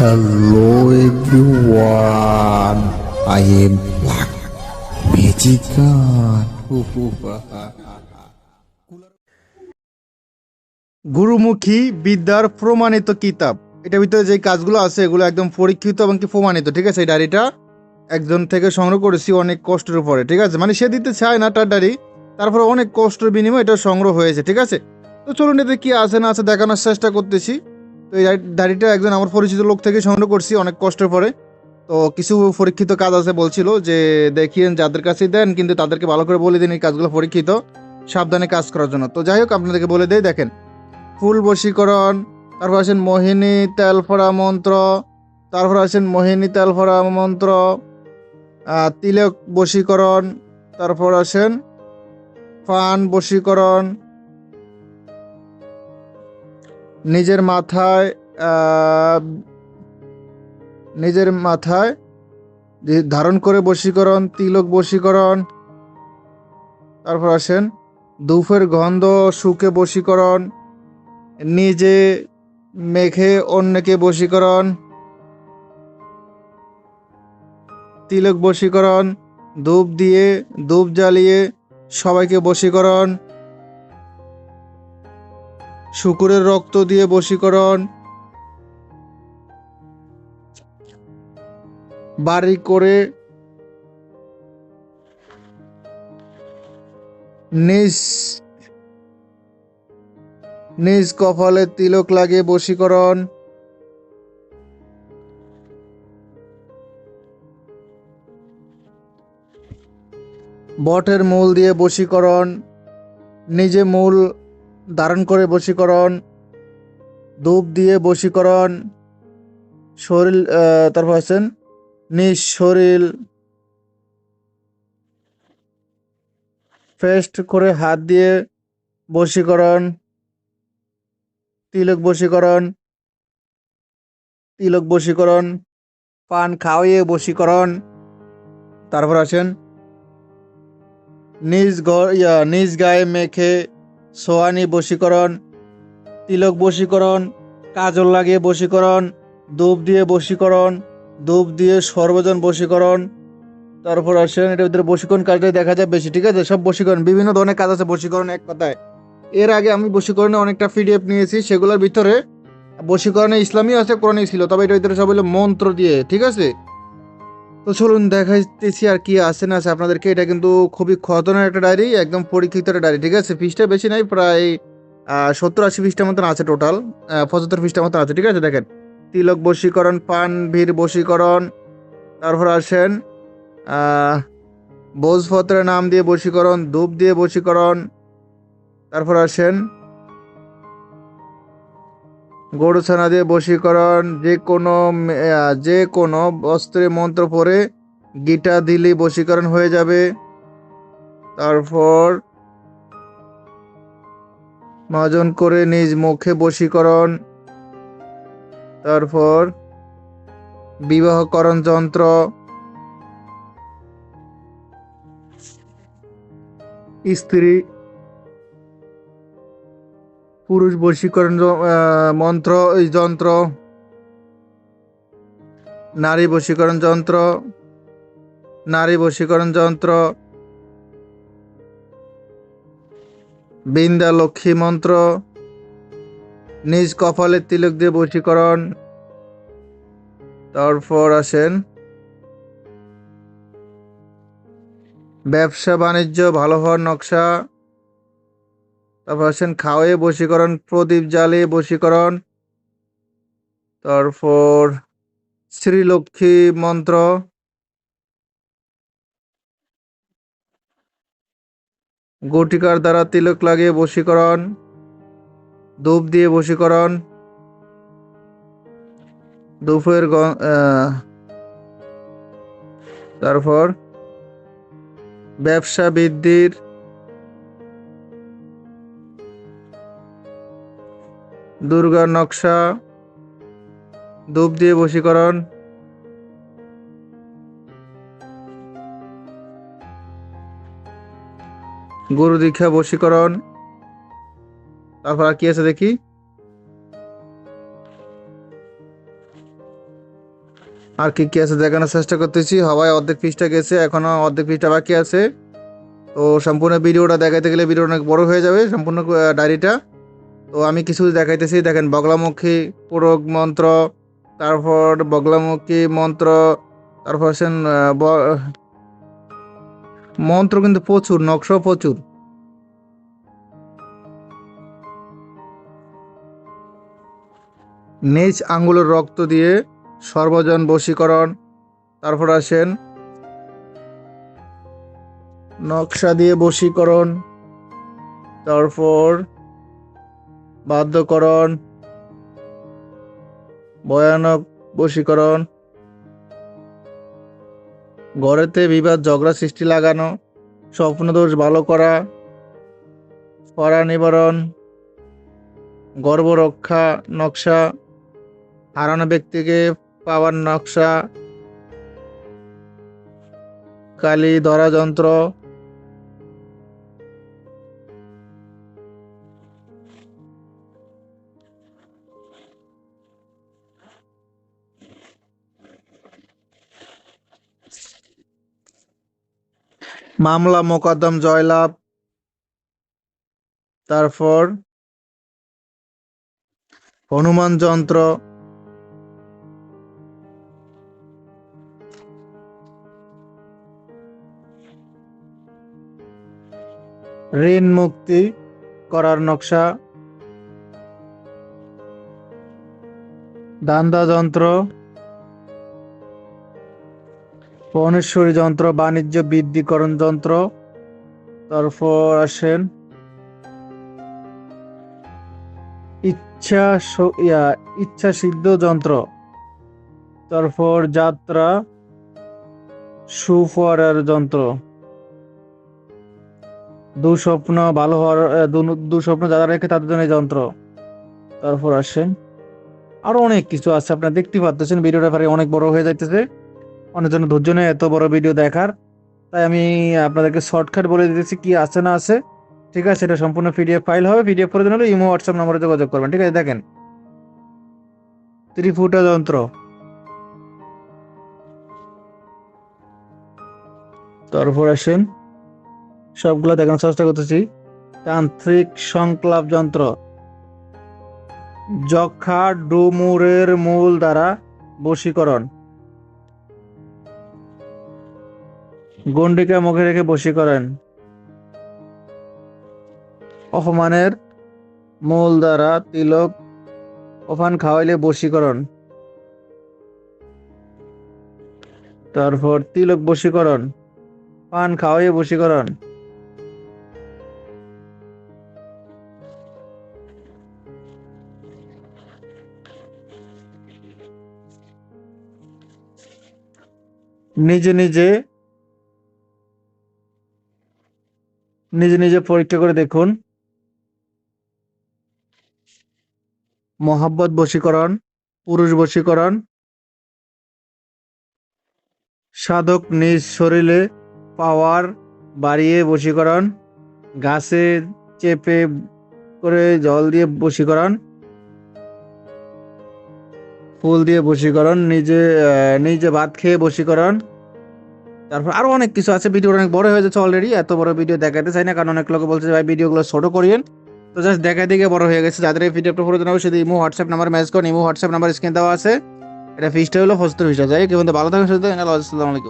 Hello everyone, I am Black Magican. গুরুমুখী বিদ্যার প্রমাণিত কিতাব। এটার ভিতরে যে কাজগুলো আছে এগুলো একদম পরীক্ষিত এবং কি প্রমাণিত ঠিক আছে? এই ডায়েরিটা একজন থেকে সংগ্রহ করেছি অনেক কষ্টের উপরে ঠিক আছে? মানে সে দিতে চায় না তার ডায়েরি তারপরে অনেক কষ্টের বিনিময়ে এটা সংগ্রহ হয়েছে ঠিক আছে? তো চলুন এতে কি আছে না আছে দেখানোর চেষ্টা করতেছি। তো এই ডায়েরি- ডায়েরিটা একজন আমার পরিচিত লোক থেকে সংগ্রহ করছি, অনেক কষ্টের পরে। তো কিছু পরীক্ষিত কাজ আছে বলছিল যে, দেখিয়েন যাদের কাছে দেন, কিন্তু তাদেরকে ভালো করে বলে দিন এই কাজগুলো পরীক্ষিত। সাবধানে কাজ করার জন্য। তো যাই হোক, আপনাদেরকে বলে দেই, দেখেন, ফুল বশীকরণ, তারপর আছেন মোহিনী তেলফড়া মন্ত্র, তারপর আছেন মোহিনী তেলফড়া মন্ত্র তিলক বশীকরণ, তারপর আছেন ফান বশীকরণ নিজের মাথায় নিজের মাথায় ধারণ করে বশীকরণ, তিলক বশীকরণ, তারপর আসেন দুফের গন্ধ, সুখে বশীকরণ, নিজে মেঘে অন্যকে বশীকরণ, তিলক বশীকরণ, ধূপ দিয়ে, ধূপ জ্বালিয়ে সবাইকে বশীকরণ শুকুরের রক্ত দিয়ে বশীকরণ। বাড়ি করে নিজ নিজ কপালে তিলক লাগিয়ে বশীকরণ। বটের মূল দিয়ে বশীকরণ। নিজে মূল ধারণ করে বশীকরণ, ধূপ দিয়ে বশীকরণ, শরীর তারপর আছেন নিজ শরীর, ফেস্ট করে হাত দিয়ে বশীকরণ, তিলক বশীকরণ তিলক বশীকরণ, পান খাওয়িয়ে বশীকরণ, তারপর আছেন নিজ ঘর নিজ গায়ে মেখে সোয়ানি বশীকরণ, তিলক বশীকরণ, কাজল লাগিয়ে বশীকরণ, ধূপ দিয়ে বশীকরণ, ধূপ দিয়ে সর্বজন বশীকরণ। তারপর আসেন এটার ভিতরে বশীকরণ কাজটাই দেখা যায় বেশি, ঠিক আছে? সব বশীকরণ, বিভিন্ন ধরনের কাজ আছে বশীকরণ এক কথায়। এর আগে আমি বশীকরণে অনেকটা পিডিএফ নিয়েছি, সেগুলোর ভিতরে বশীকরণে ইসলামী আছে কোরআনই ছিল, তবে এটার ভিতরে সব হলো মন্ত্র দিয়ে, ঠিক আছে? তো চলুন দেখাইতেছি আর কি আছে না আছে আপনাদেরকে। এটা কিন্তু খুবই খতনের একটা ডায়েরি একদম পরীক্ষিত একটা ডায়েরি ঠিক আছে? ফিসটা বেশি নাই প্রায় সত্তর আশি পৃষ্ঠার মতন আছে টোটাল পঁচাত্তর পৃষ্ঠার মতন আছে ঠিক আছে? দেখেন তিলক বশীকরণ পান ভীর বশীকরণ তারপর আসেন আহ, ভোজপত্রের নাম দিয়ে বশীকরণ ধূপ দিয়ে বশীকরণ তারপর আসেন গরু ছানা দিয়ে বশীকরণ, যে কোনো যে কোনো বস্ত্রে মন্ত্র পরে গিটা দিলেই বশীকরণ হয়ে যাবে। তারপর মাজন করে নিজ মুখে বশীকরণ। তারপর বিবাহকরণ যন্ত্র। স্ত্রী পুরুষ বশীকরণ মন্ত্র যন্ত্র। নারী বশীকরণ যন্ত্র। নারী বশীকরণ যন্ত্র। বিন্দা লক্ষ্মী মন্ত্র। নিজ কপালে তিলক দিয়ে বশীকরণ। তারপর আসেন ব্যবসা, বাণিজ্য, ভালো হওয়ার নকশা। তারপর আসেন খাওয়ে বশীকরণ, প্রদীপ জ্বালিয়ে বশীকরণ। তারপর শ্রীলক্ষ্মী মন্ত্র। গটিকার দ্বারা তিলক লাগিয়ে বশীকরণ। ধূপ দিয়ে বশীকরণ। ধূপের তারপর ব্যবসা বৃদ্ধির দুর্গার নকশা, ধূপ দিয়ে বশীকরণ। গুরু দীক্ষা, বশীকরণ। তারপর আর কি আছে দেখি? আর কি কি আছে দেখানোর চেষ্টা করতেছি। হওয়ায় অর্ধেক পিসটা গেছে, এখনও অর্ধেক পিসটা বাকি আছে। তো সম্পূর্ণ ভিডিওটা দেখাতে গেলে ভিডিও অনেক বড় হয়ে যাবে, সম্পূর্ণ ডায়েরিটা তো আমি কিছু দেখাইতেছি। দেখেন, বগলামুখী পুরক মন্ত্র, তারপর বগলামুখী মন্ত্র, তারপর আছেন মন্ত্র কিন্তু প্রচুর, নকশা প্রচুর। নিজ আঙ্গুলের রক্ত দিয়ে সর্বজন বশীকরণ, তারপর আসেন, নকশা দিয়ে বশীকরণ, তারপর বাধ্যকরণ, ভয়ানক বশীকরণ ঘরেতে বিবাদ, ঝগড়া সৃষ্টি লাগানো, স্বপ্নদোষ ভালো করা পরা নিবারণ গর্ভরক্ষা নকশা, হারানো ব্যক্তিকে পাওয়ার নকশা, কালি ধরা যন্ত্র মামলা মোকদ্দম জয়লাভ তারপর হনুমান যন্ত্র ঋণ মুক্তি করার নকশা দান্দা যন্ত্র পনেশ্বরী যন্ত্র, বাণিজ্য বৃদ্ধিকরণ যন্ত্র। তারপর আসেন ইচ্ছা ইচ্ছা সিদ্ধ যন্ত্র। তারপর যাত্রা সুফরার যন্ত্র। দুঃস্বপ্ন, ভালো হওয়ার দুঃস্বপ্ন যারা রেখে তাদের জন্য যন্ত্র। তারপর আসেন আরও অনেক কিছু আছে, আপনারা দেখতে পাচ্ছেন, ভিডিওটা অনেক বড় হয়ে যাইতেছে। অনেক ধৈর্য নেই, এত বড় ভিডিও দেখার। তাই আমি আপনাদেরকে শর্টকাট বলে দিতেছি, কি আছে না আছে। ঠিক আছে, এটা সম্পূর্ণ পিডিএফ ফাইল হবে। পিডিএফ করে হলে ইমো হোয়াটসঅ্যাপ নম্বরে যোগাযোগ করবেন। ঠিক আছে, দেখেন। ত্রিফুটা যন্ত্র। তারপর আসেন, সবগুলো দেখানোর চেষ্টা করতেছি। তান্ত্রিক সংক্লাপ যন্ত্র। যক্ষা ডুমুরের মূল দ্বারা বশীকরণ। গন্ডিকা মুখে রেখে বশীকরণ অপমানের মূল দ্বারা তিলক অফান খাওয়াইলে বশীকরণ তারপর তিলক বশীকরণ পান খাওয়াইয়ে বশীকরণ নিজে নিজে নিজে নিজে পরীক্ষা করে দেখুন। মহাব্বত বশীকরণ, পুরুষ বশীকরণ। সাধক নিজ শরীরে পাওয়ার বাড়িয়ে বশীকরণ। গাছে চেপে করে জল দিয়ে বশীকরণ। ফুল দিয়ে বশীকরণ, নিজে নিজে ভাত খেয়ে বশীকরণ। তারপর আরও অনেক কিছু আছে। ভিডিও অনেক বড় হয়ে যাচ্ছে অলরেডি এত বড় ভিডিও দেখাতে চাই না, কারণ অনেক লোক বলছে ভাই ভিডিওগুলো ছোটো করিয়েন। তো জাস্ট দেখা দিকে বড় হয়ে গেছে। যাদের এই ভিডিওটা প্রয়োজন হবে সেটা ইমো, হোয়াটসঅ্যাপ নাম্বার মেসেজ করুন। ইমো, হোয়াটসঅ্যাপ নাম্বার স্ক্রিন দেওয়া আছে। এটা ফিসটা হলো ফস্তর ফিসটা যাই কেউ ভালো থাকেন, সুস্থ। আসসালামু